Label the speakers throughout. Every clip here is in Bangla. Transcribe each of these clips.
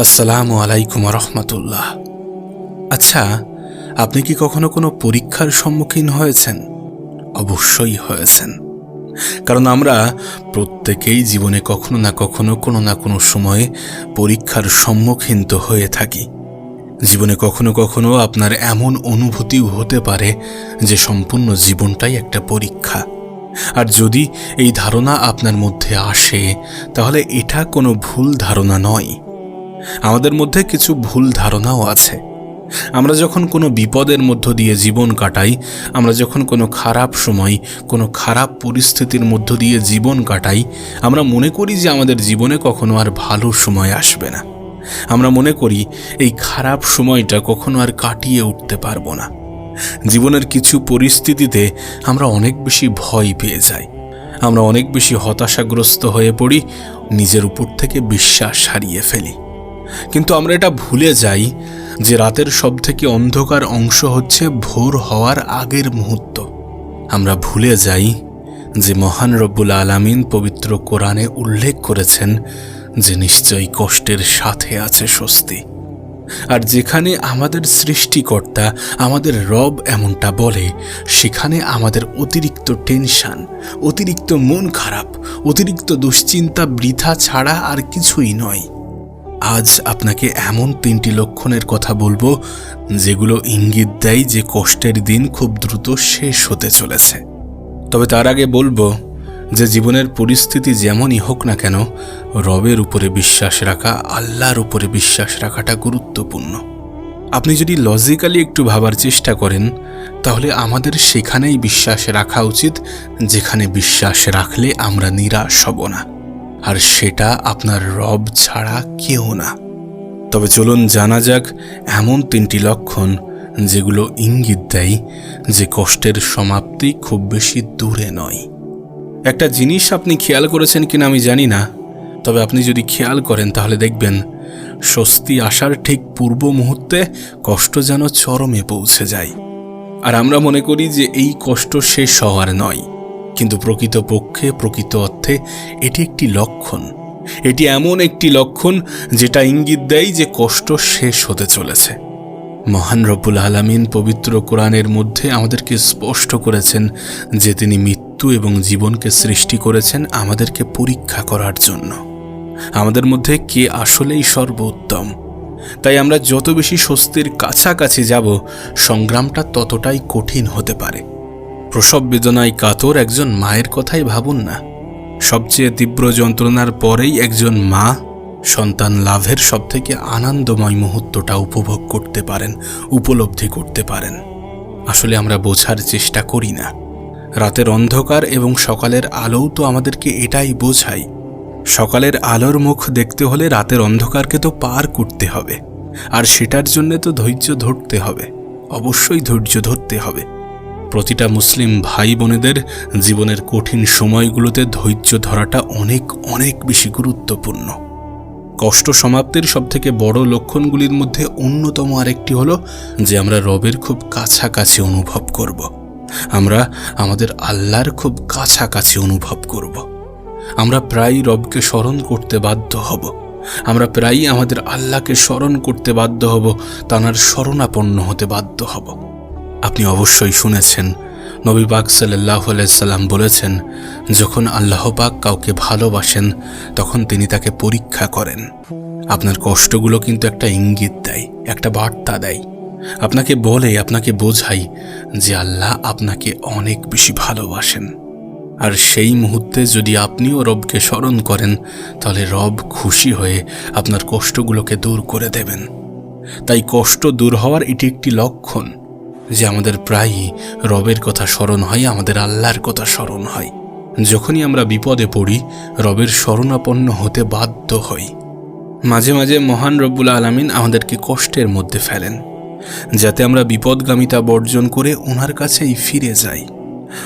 Speaker 1: আসসালামু আলাইকুম রহমতুল্লাহ। আচ্ছা আপনি কি কখনো কোনো পরীক্ষার সম্মুখীন হয়েছেন? অবশ্যই হয়েছেন। কারণ আমরা প্রত্যেকেই জীবনে কখনো না কখনো কোনো না কোনো সময়ে পরীক্ষার সম্মুখীন তো হয়ে থাকি। জীবনে কখনো কখনো আপনার এমন অনুভূতিও হতে পারে যে সম্পূর্ণ জীবনটাই একটা পরীক্ষা। আর যদি এই ধারণা আপনার মধ্যে আসে, তাহলে এটা কোনো ভুল ধারণা নয়। আমাদের মধ্যে কিছু ভুল ধারণাও আছে। আমরা যখন কোনো বিপদের মধ্য দিয়ে জীবন কাটাই, আমরা যখন কোনো খারাপ সময়, কোনো খারাপ পরিস্থিতির মধ্য দিয়ে জীবন কাটাই, আমরা মনে করি যে আমাদের জীবনে কখনো আর ভালো সময় আসবে না। আমরা মনে করি এই খারাপ সময়টা কখনো আর কাটিয়ে উঠতে পারব না। জীবনের কিছু পরিস্থিতিতে আমরা অনেক বেশি ভয় পেয়ে যাই। আমরা অনেক বেশি হতাশাগ্রস্ত হয়ে পড়ি, নিজের উপর থেকে বিশ্বাস হারিয়ে ফেলি। কিন্তু আমরা এটা ভুলে যাই যে রাতের সবথেকে অন্ধকার অংশ হচ্ছে ভোর হওয়ার আগের মুহূর্ত। আমরা ভুলে যাই যে মহান রব্বুল আলামিন পবিত্র কোরআনে উল্লেখ করেছেন যে নিশ্চয়ই কষ্টের সাথে আছে স্বস্তি। আর যেখানে আমাদের সৃষ্টিকর্তা, আমাদের রব এমনটা বলে, সেখানে আমাদের অতিরিক্ত টেনশন, অতিরিক্ত মন খারাপ, অতিরিক্ত দুশ্চিন্তা বৃথা ছাড়া আর কিছুই নয়। আজ আপনাকে এমন তিনটি লক্ষণের কথা বলব, যেগুলো ইঙ্গিত দেয় যে কষ্টের দিন খুব দ্রুত শেষ হতে চলেছে। তবে তার আগে বলব যে জীবনের পরিস্থিতি যেমনই হোক না কেন, রবের উপরে বিশ্বাস রাখা, আল্লাহর উপরে বিশ্বাস রাখাটা গুরুত্বপূর্ণ। আপনি যদি লজিক্যালি একটু ভাবার চেষ্টা করেন, তাহলে আমাদের সেখানেই বিশ্বাস রাখা উচিত, যেখানে বিশ্বাস রাখলে আমরা নিরাশ হব না। আর সেটা আপনার রব ছাড়া কেউ না। তবে চলুন জানা যাক এমন তিনটি লক্ষণ যেগুলো ইঙ্গিত দেয় যে কষ্টের সমাপ্তি খুব বেশি দূরে নয়। একটা জিনিস আপনি খেয়াল করেছেন কিনা আমি জানি না, তবে আপনি যদি খেয়াল করেন তাহলে দেখবেন স্বস্তি আসার ঠিক পূর্ব মুহূর্তে কষ্ট যেন চরমে পৌঁছে যায়। আর আমরা মনে করি যে এই কষ্ট শেষ হওয়ার নয়, কিন্তু প্রকৃতপক্ষে প্রকৃত অর্থে এটি একটি লক্ষণ। এটি এমন একটি লক্ষণ যেটা ইঙ্গিত দেয় যে কষ্ট শেষ হতে চলেছে। মহান রব্বুল আলামিন পবিত্র কোরআনের মধ্যে আমাদেরকে স্পষ্ট করেছেন যে তিনি মৃত্যু এবং জীবনকে সৃষ্টি করেছেন আমাদেরকে পরীক্ষা করার জন্য। আমাদের মধ্যে কে আসলেই সর্বোত্তম। তাই আমরা যত বেশি স্বস্তির কাছাকাছি যাব, সংগ্রামটা ততটাই কঠিন হতে পারে। প্রসব বেদনায় কাতর একজন মায়ের কথাই ভাবুন না। সবচেয়ে তীব্র যন্ত্রণার পরেই একজন মা সন্তান লাভের সবথেকে আনন্দময় মুহূর্তটা উপভোগ করতে পারেন, উপলব্ধি করতে পারেন। আসলে আমরা বোঝার চেষ্টা করি না। রাতের অন্ধকার এবং সকালের আলোও তো আমাদেরকে এটাই বোঝায়। সকালের আলোর মুখ দেখতে হলে রাতের অন্ধকারকে তো পার করতে হবে। আর সেটার জন্য তো ধৈর্য ধরতে হবে। অবশ্যই ধৈর্য ধরতে হবে। প্রতিটা মুসলিম ভাই বোনেদের জীবনের কঠিন সময়গুলোতে ধৈর্য ধরাটা অনেক অনেক বেশি গুরুত্বপূর্ণ কষ্ট সমাপ্তির সবথেকে বড় লক্ষণগুলির মধ্যে অন্যতম আরেকটি হলো যে আমরা রবের খুব কাছাকাছি অনুভব করব। আমরা আমাদের আল্লাহর খুব কাছাকাছি অনুভব করব। আমরা প্রায় রবকে স্মরণ করতে বাধ্য হব আমরা প্রায়ই আমাদের আল্লাহকে স্মরণ করতে বাধ্য হব তানার শরণাপন্ন হতে বাধ্য হব আপনি অবশ্যই শুনেছেন। নবী পাক সাল্লাহ সাল্লাম বলেছেন, যখন আল্লাহ পাক কাউকে ভালোবাসেন, তখন তিনি তাকে পরীক্ষা করেন। আপনার কষ্টগুলো কিন্তু একটা ইঙ্গিত দেয়, একটা বার্তা দেয়। আপনাকে বলে, আপনাকে বোঝাই যে আল্লাহ আপনাকে অনেক বেশি ভালোবাসেন। আর সেই মুহূর্তে যদি আপনিও রবকে স্মরণ করেন, তাহলে রব খুশি হয়ে আপনার কষ্টগুলোকে দূর করে দেবেন। তাই কষ্ট দূর হওয়ার এটি একটি লক্ষণ। যে আমাদের প্রায়ই রবের কথা স্মরণ হয়, আমাদের আল্লাহর কথা স্মরণ হয়। যখনই আমরা বিপদে পড়ি, রবের শরণাপন্ন হতে বাধ্য হই। মাঝে মাঝে মহান রব্বুল আলমিন আমাদেরকে কষ্টের মধ্যে ফেলেন, যাতে আমরা বিপদগামিতা বর্জন করে ওনার কাছেই ফিরে যাই।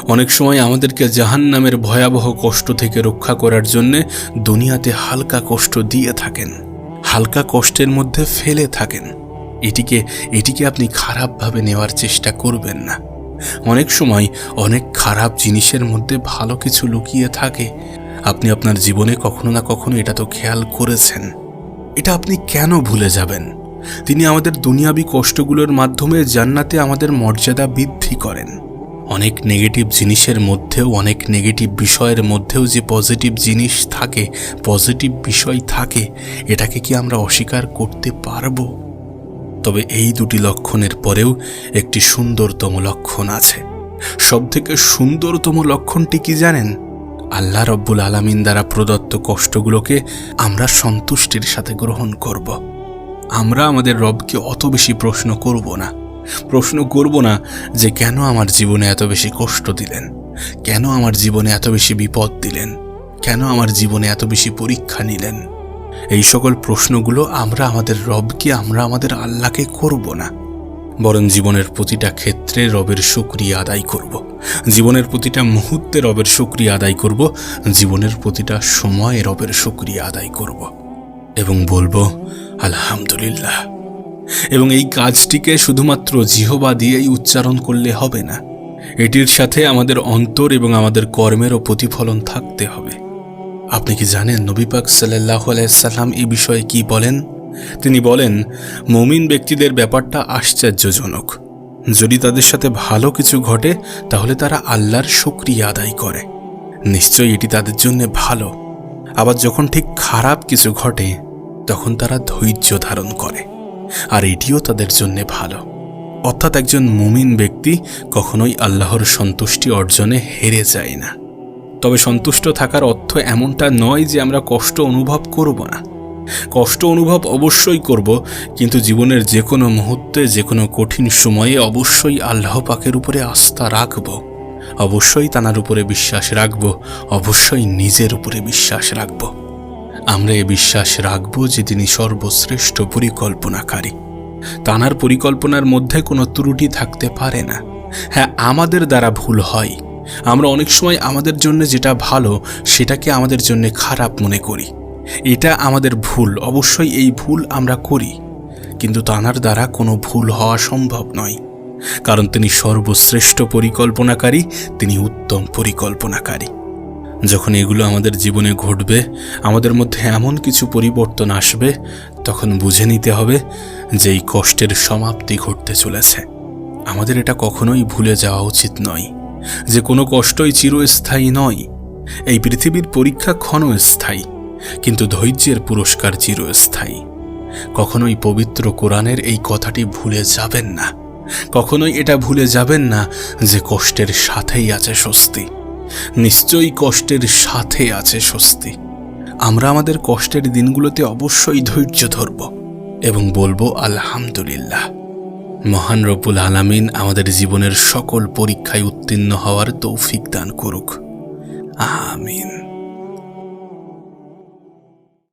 Speaker 1: অনেক সময় আমাদেরকে জাহান নামের ভয়াবহ কষ্ট থেকে রক্ষা করার জন্যে দুনিয়াতে হালকা কষ্ট দিয়ে থাকেন, হালকা কষ্টের মধ্যে ফেলে থাকেন। এটিকে এটিকে আপনি খারাপভাবে নেওয়ার চেষ্টা করবেন না। অনেক সময় অনেক খারাপ জিনিসের মধ্যে ভালো কিছু লুকিয়ে থাকে। আপনি আপনার জীবনে কখনো না কখনো এটা তো খেয়াল করেছেন। এটা আপনি কেন ভুলে যাবেন? তিনি আমাদের দুনিয়াবি কষ্টগুলোর মাধ্যমে জান্নাতে আমাদের মর্যাদা বৃদ্ধি করেন। অনেক নেগেটিভ জিনিসের মধ্যেও, অনেক নেগেটিভ বিষয়ের মধ্যেও যে পজিটিভ জিনিস থাকে পজিটিভ বিষয় থাকে, এটাকে কি আমরা অস্বীকার করতে পারব? তবে এই দুটি লক্ষণের পরেও একটি সুন্দরতম লক্ষণ আছে। সবথেকে সুন্দরতম লক্ষণটি কি জানেন? আল্লাহ রব্বুল আলামিন দ্বারা প্রদত্ত কষ্টগুলোকে আমরা সন্তুষ্টির সাথে গ্রহণ করব। আমরা আমাদের রবকে অত বেশি প্রশ্ন করব না। প্রশ্ন করব না যে কেন আমার জীবনে এত বেশি কষ্ট দিলেন? কেন আমার জীবনে এত বেশি বিপদ দিলেন? কেন আমার জীবনে এত বেশি পরীক্ষা নিলেন? এই সকল প্রশ্নগুলো আমরা আমাদের রবকে, আমরা আমাদের আল্লাহকে করব না। বরং জীবনের প্রতিটা ক্ষেত্রে রবের শুক্রিয়া আদায় করব। জীবনের প্রতিটা মুহূর্তে রবের শুক্রিয়া আদায় করব। জীবনের প্রতিটা সময়ে রবের শুক্রিয়া আদায় করব। এবং বলব, আলহামদুলিল্লাহ। এবং এই কাজটিকে শুধুমাত্র জিহবা দিয়েই উচ্চারণ করলে হবে না। এটির সাথে আমাদের অন্তর এবং আমাদের কর্মেরও প্রতিফলন থাকতে হবে। আপনি কি জানেন নবীপাক সাল্লাহ আলাইসাল্লাম এই বিষয়ে কি বলেন? তিনি বলেন, মমিন ব্যক্তিদের ব্যাপারটা আশ্চর্যজনক। যদি তাদের সাথে ভালো কিছু ঘটে, তাহলে তারা আল্লাহর শুক্রিয়া আদায় করে। নিশ্চয়ই এটি তাদের জন্য ভালো। আবার যখন ঠিক খারাপ কিছু ঘটে, তখন তারা ধৈর্য ধারণ করে। আর এটিও তাদের জন্য ভালো। অর্থাৎ একজন মুমিন ব্যক্তি কখনোই আল্লাহর সন্তুষ্টি অর্জনে হেরে যায় না। তবে সন্তুষ্ট থাকার অর্থ এমনটা নয় যে আমরা কষ্ট অনুভব করব না। কষ্ট অনুভব অবশ্যই করব, কিন্তু জীবনের যে কোনো মুহূর্তে যে কোনো কঠিন সময়ে অবশ্যই আল্লাহ পাকের উপরে আস্থা রাখব। অবশ্যই তানার উপরে বিশ্বাস রাখব, অবশ্যই নিজের উপরে বিশ্বাস রাখব। আমরা এ বিশ্বাস রাখব যে তিনি সর্বশ্রেষ্ঠ পরিকল্পনাকারী। তানার পরিকল্পনার মধ্যে কোনো ত্রুটি থাকতে পারে না। হ্যাঁ আমাদের দ্বারা ভুল হয়। আমরা অনেক সময় আমাদের জন্য যেটা ভালো, সেটাকে আমাদের জন্য খারাপ মনে করি। এটা আমাদের ভুল, অবশ্যই এই ভুল আমরা করি। কিন্তু তানার দ্বারা কোনো ভুল হওয়া সম্ভব নয়। কারণ তিনি সর্বশ্রেষ্ঠ পরিকল্পনাকারী, তিনি উত্তম পরিকল্পনাকারী। যখন এগুলো আমাদের জীবনে ঘটবে, আমাদের মধ্যে এমন কিছু পরিবর্তন আসবে, তখন বুঝে নিতে হবে যে এই কষ্টের সমাপ্তি ঘটতে চলেছে। আমাদের এটা কখনোই ভুলে যাওয়া উচিত নয়। যে কোনো কষ্টই চিরস্থায়ী নয়। এই পৃথিবীর পরীক্ষা ক্ষণস্থায়ী, কিন্তু ধৈর্যের পুরস্কার চিরস্থায়ী। কখনোই পবিত্র কোরআনের এই কথাটি ভুলে যাবেন না। কখনোই এটা ভুলে যাবেন না যে কষ্টের সাথেই আছে স্বস্তি। নিশ্চয়ই কষ্টের সাথে আছে স্বস্তি। আমরা আমাদের কষ্টের দিনগুলোতে অবশ্যই ধৈর্য ধরব এবং বলব, আলহামদুলিল্লাহ। মহান রব্বুল আলামিন আমাদের জীবনের সকল পরীক্ষায় উত্তীর্ণ হওয়ার তৌফিক দান করুক। আমিন।